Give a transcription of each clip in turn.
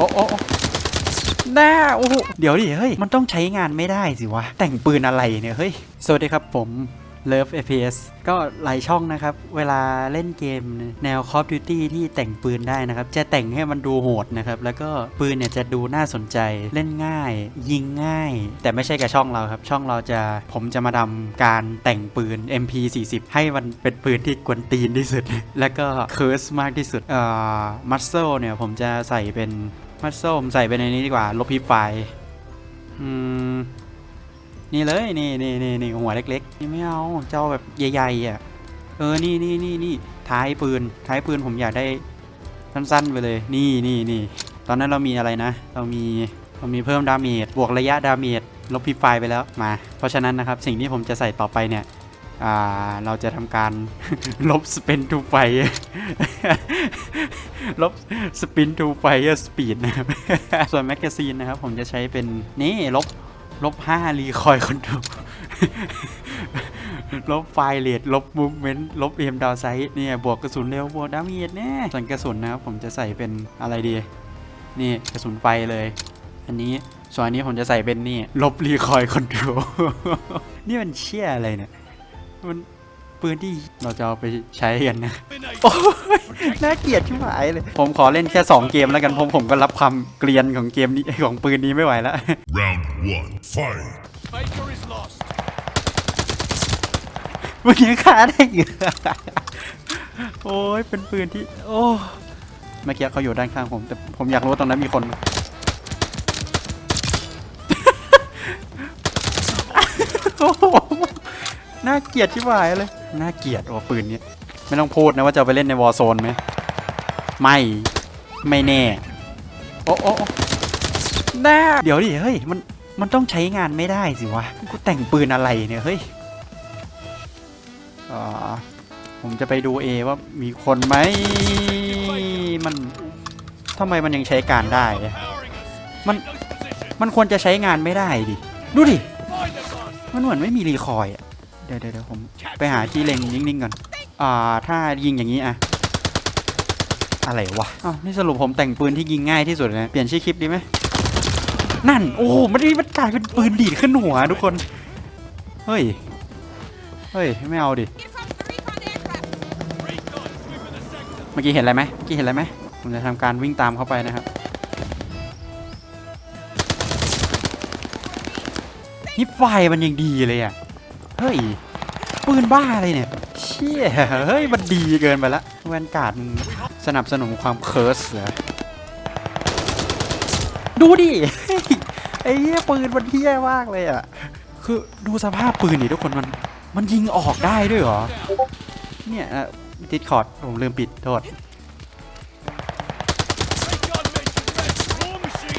โอ้โอ้โอ้แน่โอ้โหเดี๋ยวดิเฮ้ย มันต้องใช้งานไม่ได้สิวะ แต่งปืนอะไรเนี่ย เฮ้ย สวัสดีครับผม Love FPS ก็หลายช่องนะครับ เวลาเล่นเกมแนว Call of Duty ที่แต่งปืนได้นะครับ จะแต่งให้มันดูโหดนะครับ แล้วก็ปืนเนี่ยจะดูน่าสนใจเล่นง่าย ยิงง่าย แต่ไม่ใช่กับช่องเราครับ ช่องเราจะผมจะมาทำการแต่งปืน MP40 ให้มันเป็นปืนที่กวนตีนที่สุด แล้วก็เคิร์สมากที่สุดเอ่อมัสเซลเนี่ยผมจะใส่เป็น มัสเซผมใส่ไปในนี้ดีกว่า ลบพีไฟอืม นี่เลย นี่นี่นี่นี่หัวเล็ก ๆ นี่ไม่เอา เจ้าแบบใหญ่ๆอะ เออ นี่นี่นี่นี่ท้ายปืน ท้ายปืนผมอยากได้สั้นๆไปเลย นี่นี่นี่ตอนนั้นเรามีอะไรนะ เรามีเรามีเพิ่มดาเมจ บวกระยะดาเมจ ลบพีไฟไปแล้ว มา เพราะฉะนั้นนะครับ สิ่งที่ผมจะใส่ต่อไปเนี่ย เราจะทำการลบสเปนทูไฟลบสปินทูไฟสปีดนะครับ ส่วนแมกกาซีนนะครับ ผมจะใช้เป็นนี่ลบลบห้ารีคอยคอนโทรลบไฟเลทลบมูฟเมนต์ลบเอ็มดาวไซต์เนี่ยบวกกระสุนเร็วบวกดาเมจแน่ส่วนกระสุนนะครับผมจะใส่เป็นอะไรดี นี่กระสุนไฟเลย อันนี้ส่วนอันนี้ผมจะใส่เป็นนี่ ลบรีคอยคอนโทรนี่มันเชี่ยอะไรเนี่ย มันปืนที่เราจะเอาไปใช้กันนะโอ้ยน่าเกลียดชิบหายเลย ผมขอเล่นแค่ 2 เกมแล้วกันผมผมก็รับความเกลียนของเกมนี้ของปืนนี้ไม่ไหวแล้ว Round one, fight. Baker is lost. มันยังฆ่าได้อยู่โอ้ยเป็นปืนที่ โอ้เมื่อกี้เขาอยู่ด้านข้างผม แต่ผมอยากรู้ว่าตรงนั้นมีคนโอ้โห น่าเกลียดชิบหายเลย น่าเกลียดโอ้ปืนเนี้ยไม่ต้องพูดนะว่าจะไปเล่นในวอร์โซนไหม ไม่ ไม่แน่ โอ้โอ้แน่เดี๋ยวดิ เฮ้ย มัน มันต้องใช้งานไม่ได้สิวะ กูแต่งปืนอะไรเนี่ย เฮ้ยอ่าผมจะไปดูเอว่ามีคนไหม มันทำไมมันยังใช้การได้อะ Powering us. Man- Take those positions. มันควรจะใช้งานไม่ได้ดิ ดูดิ มันเหมือนไม่มีรีคอย์อะ ดี๋ยวเดี๋ยวเดี๋ยวผมไปหาที่เล็งนิ่งๆก่อน อ่า ถ้ายิงอย่างนี้อะอะไรวะอ้าวนี่สรุปผมแต่งปืนที่ยิงง่ายที่สุดเลยนะเปลี่ยนชื่อคลิปดีไหมนั่น โอ้โหมันมันกลายเป็นปืนดีดขึ้นหัวทุกคน เฮ้ย เฮ้ย ไม่เอาดิ Recon. Sweeping the sector. เมื่อกี้เห็นอะไรไหมเมื่อกี้เห็นอะไรไหมผมจะทำการวิ่งตามเข้าไปนะครับฮิปไฟมันยังดีเลยอะ เฮ้ย ปืนบ้าอะไรเนี่ย เชี่ย เฮ้ย มันดีเกินไปละแวนการ์ดมึงสนับสนุนความเคิร์สเหรอดูดิ ไอ้เหี้ยปืนมันเที่ยมากเลยอะ คือดูสภาพปืนดิทุกคนมัน มันยิงออกได้ด้วยเหรอ เนี่ยดิสคอร์ดผมลืมปิดโทษ Recon mission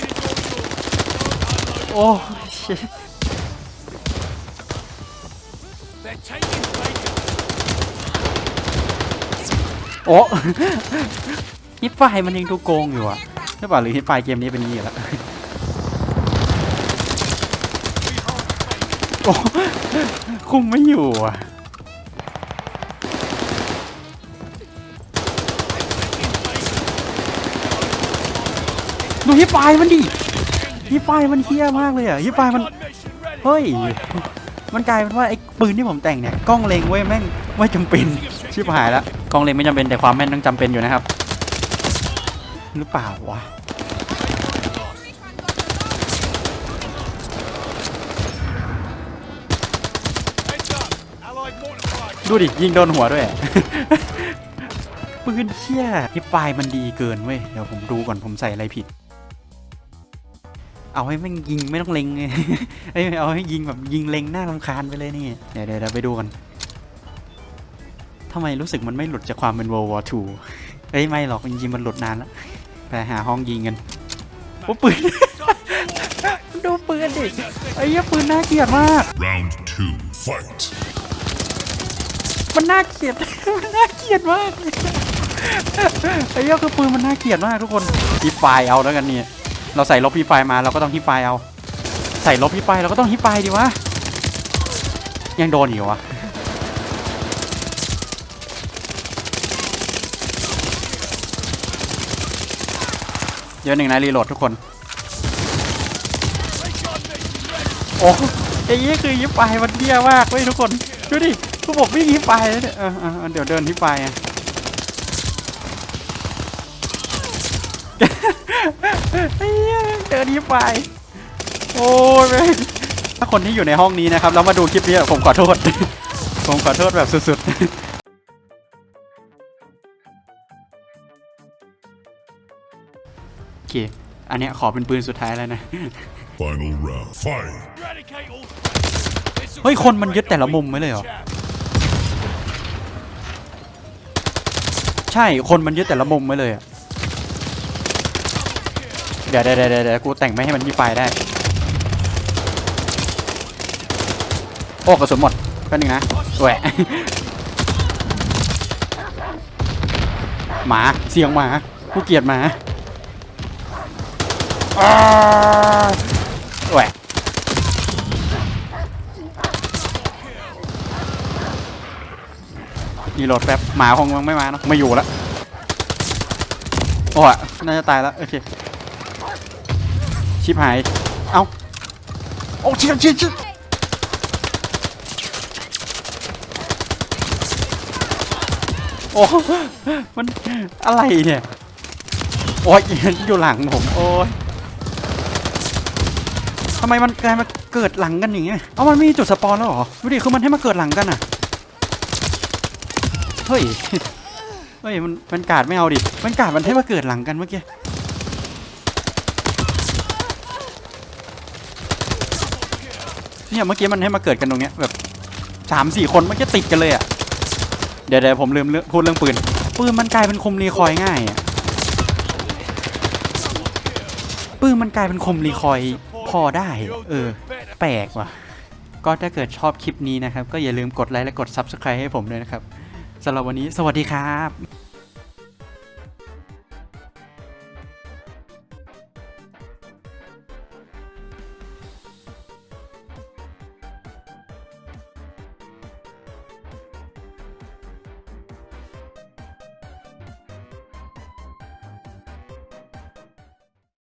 โอ้ฮิตไฟมันยังดูโกงอยู่อะใช่ป่ะหรือฮิตไฟเกมนี้เป็นนี่แล้วโอ้คุมไม่อยู่อะดูฮิตไฟมันดิฮิตไฟมันเฮี้ยมากเลยอะฮิตไฟมัน เฮ้ย มันกลายเป็นว่าไอ้ปืนที่ผมแต่งเนี่ยกล้องเล็งเว้ยแม่งไม่จำเป็นชิบหายแล้วกล้องเล็งไม่จำเป็นแต่ความแม่นต้องจำเป็นอยู่นะครับ หรือเปล่าวะดูดิยิงโดนหัวด้วย ปืนเชี่ยฮิปไฟมันดีเกินเว้ย เดี๋ยวผมดูก่อนผมใส่อะไรผิด เอาให้แม่งยิงไม่ต้องเล็งเอ้ยเอาให้ยิงแบบยิงเล็งหน้ารำคาญไปเลยนี่เดี๋ยวเดี๋ยวเดี๋ยวไปดูกันทำไมรู้สึกมันไม่หลุดจากความเป็น World War II เอ้ยไม่หรอกจริงๆมันหลุดนานแล้วไปหาห้องยิงกันโอ้ปืน ดูปืนดิไอ้เหี้ยปืนน่าเกลียดมาก Round two, fight. มันน่าเกลียด มันน่าเกลียดมากไอ้เหี้ยคือปืนมันน่าเกลียดมากทุกคนฮิปไฟล์เอาแล้วกันเนี่ย เราใส่ลบฮิปไฟมาเราก็ต้องฮิปไฟเอา ใส่ลบฮิปไฟเราก็ต้องฮิปไฟดีวะ ยังโดนอยู่วะเดี๋ยวหนึ่งนะรีโหลดทุกคน โอ้ไอ้ยี่คือยิปไปมันเบี้ยมากเว้ยทุกคน ดูดิพวกผมวิ่งยิปไปเนี่ยเออเดี๋ยวเดินที่ไปอะ ไอ้ เหี้ยเดินยิปไปโอ้ยแม่งถ้าคนที่อยู่ในห้องนี้นะครับแล้วมาดูคลิปนี้ผมขอโทษ ผมขอโทษแบบสุดๆโอเคอันเนี้ยขอเป็นปืนสุดท้ายแล้วนะ Final round. Fight. Eradicate all. This เฮ้ย คนมันยึดแต่ละมุมไว้เลยเหรอ chap. ใช่ คนมันยึดแต่ละมุมไว้เลยอะ เดี๋ยวเดี๋ยวเดี๋ยวเดี๋ยวกูแต่งไม่ให้มันมีไฟได้ โอ้กระสุนหมดแป๊บนึงนะแหวะหมาเสียงหมากูเกลียดหมาแหวะรีโหลดแป๊บหมาคงไม่มาเนอะไม่อยู่แล้วโอ้ยน่าจะตายแล้ว โอเค ชิบหาย เอ้าโอ้ชี่ยเชี่ยเชี่ยโอ้มันอะไรเนี่ย โอ้ยอยู่หลังผม โอ้ยทำไมมันกลายมาเกิดหลังกันอย่างเงี้ย เอ้ามันมีจุดสปอนแล้วเหรอ ดูดิ คือมันให้มาเกิดหลังกันอะ เฮ้ย เฮ้ย มันมันกาดไม่เอาดิ มันกาดมันให้มาเกิดหลังกันเมื่อกี้ เนี่ยเมื่อกี้มันให้มาเกิดกันตรงเนี้ยแบบสามสี่คนเมื่อกี้ติดกันเลยอะเดี๋ยวเดี๋ยวผมลืมพูดเรื่องปืนปืนมันกลายเป็นคมรีคอยง่ายอะปืนมันกลายเป็นคมรีคอยพอได้ เออ แปลกว่ะ ก็ถ้าเกิดชอบคลิปนี้นะครับ ก็อย่าลืมกดไลค์และกด Subscribe ให้ผมด้วยนะครับสำหรับวันนี้สวัสดีครับ